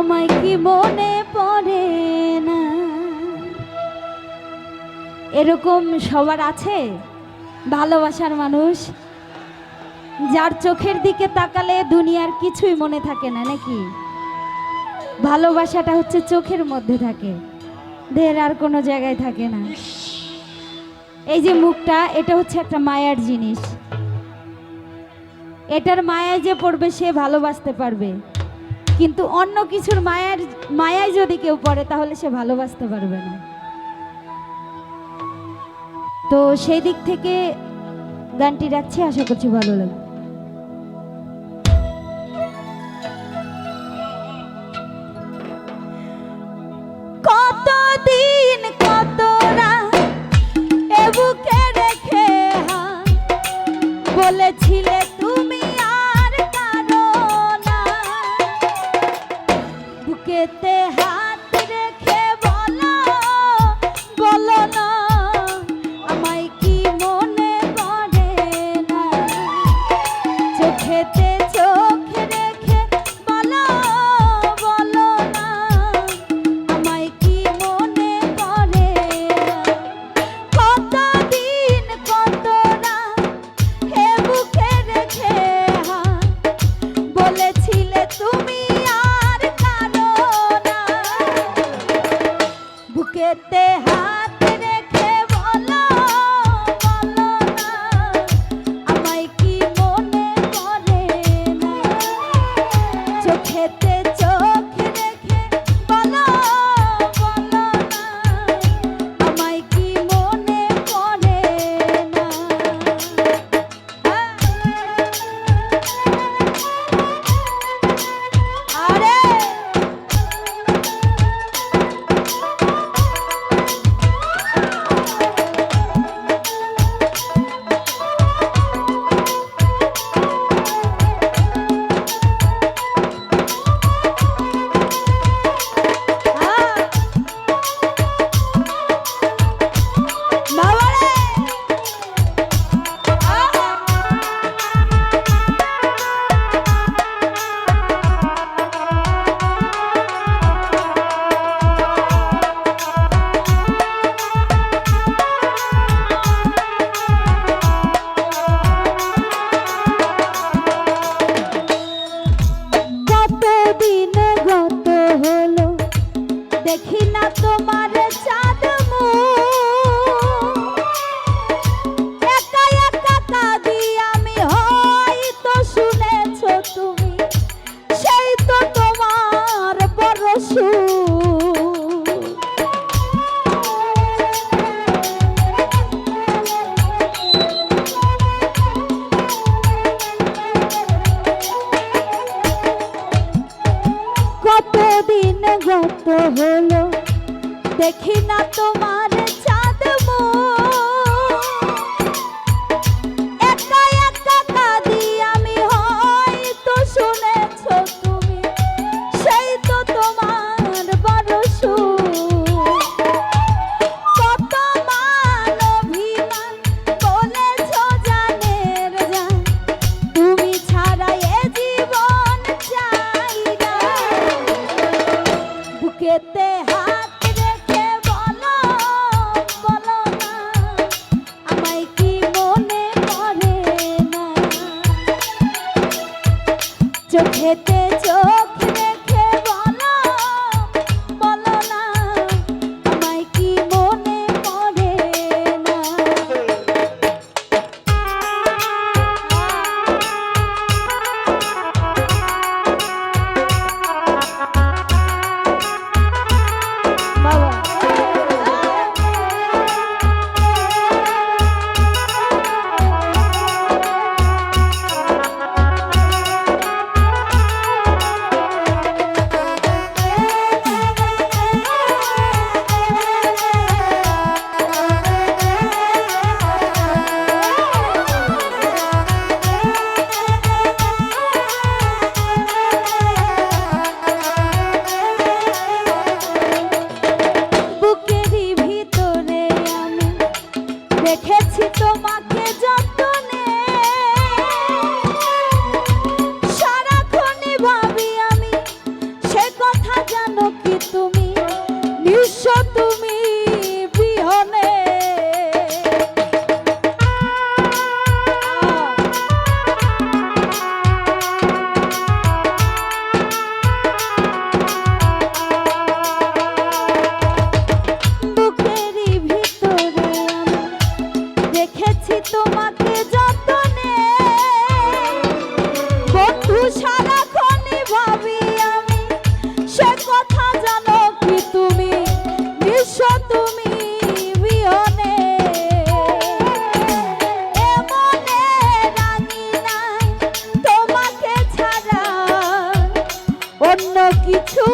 আমায় কি মনে পড়ে না? এরকম সবার আছে? ভালোবাসার মানুষ? যার চোখের দিকে তাকালে দুনিয়ার কিছুই মনে থাকে না, নাকি? ভালোবাসাটা হচ্ছে চোখের মধ্যে থাকে। দেহের আর কোনো জায়গায় থাকে না। এই যে মুখটা, এটা হচ্ছে একটা মায়ার জিনিস। এটার মায়ায় যে পড়বে, সে ভালোবাসতে পারবে। কিন্তু অন্য কিছুর মায়ার, মায়ায় যদি কেউ পড়ে, তাহলে সে ভালোবাসতে পারবে না। তো সেই দিক থেকে গানটি রাখছি, আশা করছি ভালো লাগবে। দেখি না তোমার দেখি না তোমার চোখেতে জানো কি তুমি? নিঃশব্দ কিছু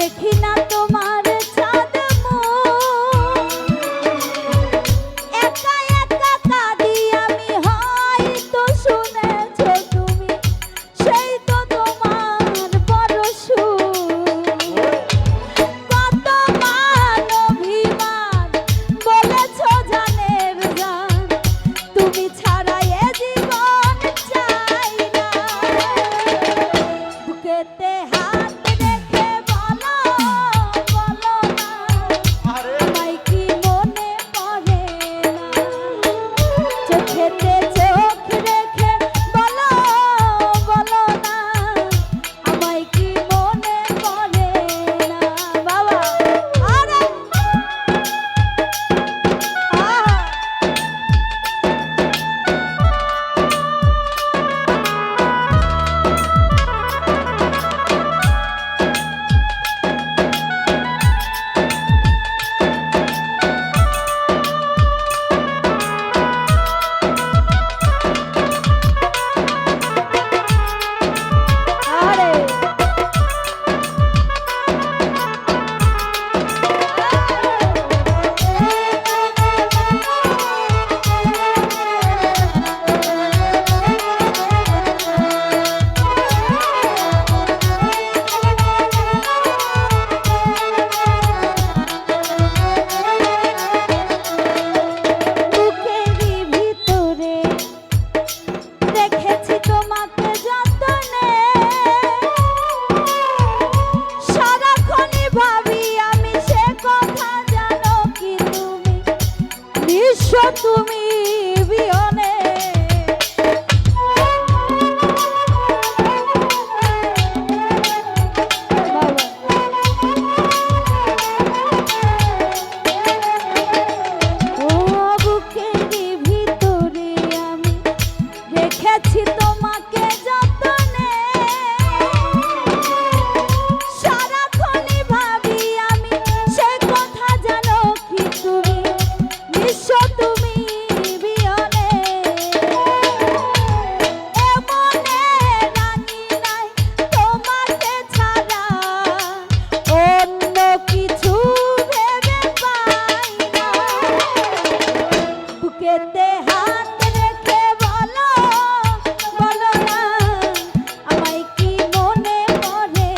দেখি না তোমার তুমি বিয়নে বুকেতে রেখে বলো বলো আমায় কি মনে পড়ে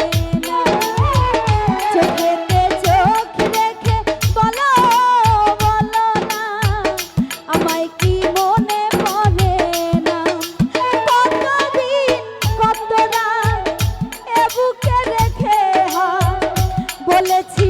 চোখেতে চোখ রেখে বলো বলো আমায় কি মনে পড়ে না? কতদিন বুকে রেখে বলেছি